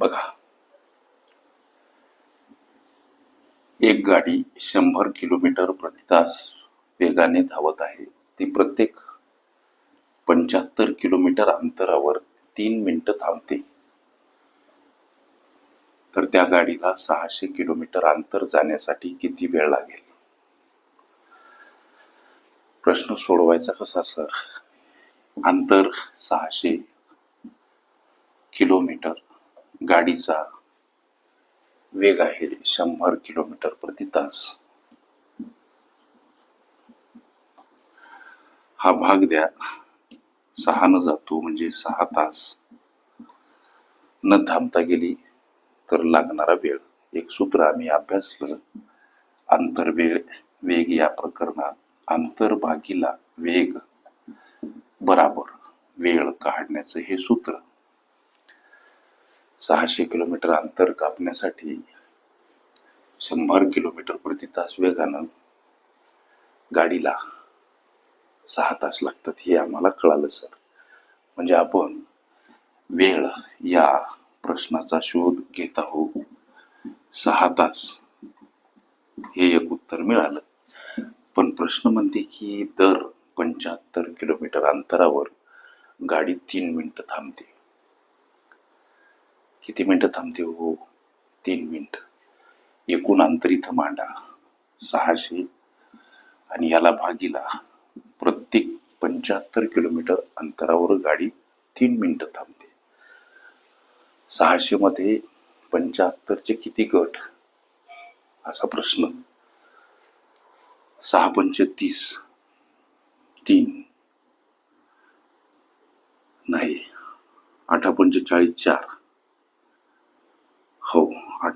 बघा. एक गाडी शंभर किलोमीटर प्रतितास वेगाने धावत आहे. ती प्रत्येक पंच्याहत्तर किलोमीटर अंतरावर तीन मिनिटं थांबते. तर त्या गाडीला सहाशे किलोमीटर अंतर जाण्यासाठी किती वेळ लागेल? प्रश्न सोडवायचा कसा सर? अंतर सहाशे किलोमीटर. गाडीचा वेग आहे शंभर किलोमीटर प्रति तास. हा भाग द्या. सहानं जातो म्हणजे सहा तास. न थांबता गेली तर लागणारा वेळ. एक सूत्र आम्ही अभ्यासलं. आंतरवेळ वेग या प्रकरणात आंतर भागीला वेग बराबर वेळ काढण्याचं हे सूत्र. सहाशे किलोमीटर अंतर कापण्यासाठी शंभर किलोमीटर प्रति तास वेगानं गाडीला सहा तास लागतात हे आम्हाला कळालं सर. म्हणजे आपण वेळ या प्रश्नाचा शोध घेत आहोत. सहा तास हे एक उत्तर मिळालं. पण प्रश्न म्हणते की दर पंच्याहत्तर किलोमीटर अंतरावर गाडी तीन मिनिटं थांबते. किती मिनिटं थांबते हो? तीन मिनिट. एकूण अंतर इथं मांडा. सहाशे. आणि याला भागीला प्रत्येक पंच्याहत्तर किलोमीटर अंतरावर गाडी तीन मिनिटं थांबते. सहाशे मध्ये पंच्याहत्तरचे किती गट? असा प्रश्न. सहा पंच तीस. तीन. नाही. आठा पंचेचाळीस चार.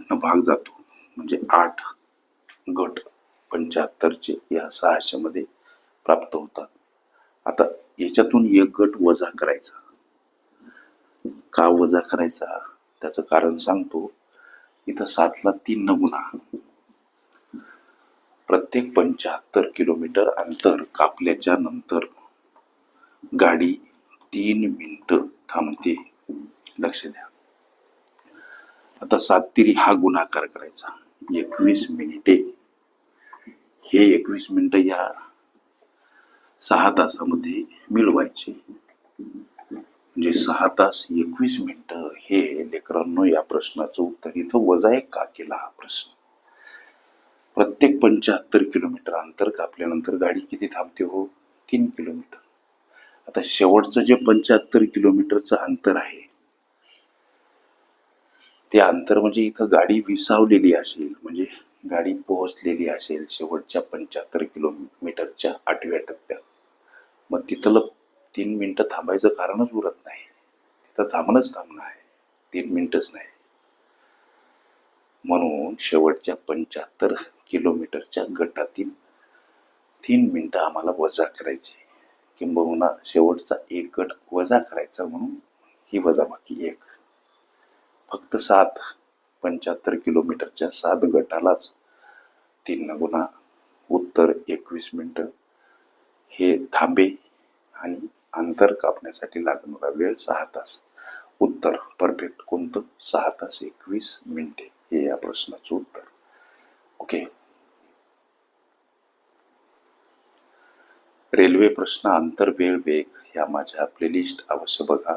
आठनं भाग जातो. म्हणजे आठ गट पंच्याहत्तरचे या सहाशे मध्ये प्राप्त होतात. आता याच्यातून एक गट वजा करायचा. का वजा करायचा? त्याचं कारण सांगतो. इथं सातला तीन नमुना प्रत्येक पंच्याहत्तर किलोमीटर अंतर कापल्याच्या नंतर गाडी तीन मिनिट थांबते. लक्ष द्या. आता साततिरी हा गुणाकार करायचा. एकवीस मिनिटे. हे एकवीस मिनिटं या सहा तासामध्ये मिळवायचे. म्हणजे सहा तास एकवीस मिनिट हे लेकरांनो या प्रश्नाचं उत्तर. इथं वजा एक का केला हा प्रश्न? प्रत्येक पंच्याहत्तर किलोमीटर अंतर कापल्यानंतर गाडी किती थांबते हो? तीन किलोमीटर. आता शेवटचं जे पंच्याहत्तर किलोमीटरचं अंतर आहे ते अंतर म्हणजे इथं गाडी विसावलेली असेल म्हणजे गाडी पोहोचलेली असेल शेवटच्या पंच्याहत्तर किलोमीटरच्या आठव्या टप्प्यात. मग तिथलं तीन मिनिटं थांबायचं कारणच उरत नाही. तिथं थांबणंच थांबणं आहे. तीन मिनिटच नाही. म्हणून शेवटच्या पंच्याहत्तर किलोमीटरच्या गटातील तीन मिनिटं आम्हाला वजा करायची. किंबहुना शेवटचा एक गट वजा करायचा म्हणून ही वजाबाकी एक. फक्त सात पंच्याहत्तर किलोमीटरच्या सात गटालाच तीन गुणा उत्तर एकवीस मिनिटं. हे थांबे आणि अंतर कापण्यासाठी लागणारा वेळ सहा तास. उत्तर परफेक्ट कोणतं? सहा तास एकवीस मिनिटे. हे या प्रश्नाचं उत्तर. ओके. रेल्वे प्रश्न अंतर वेळ वेग ह्या माझ्या प्लेलिस्ट अवश्य बघा.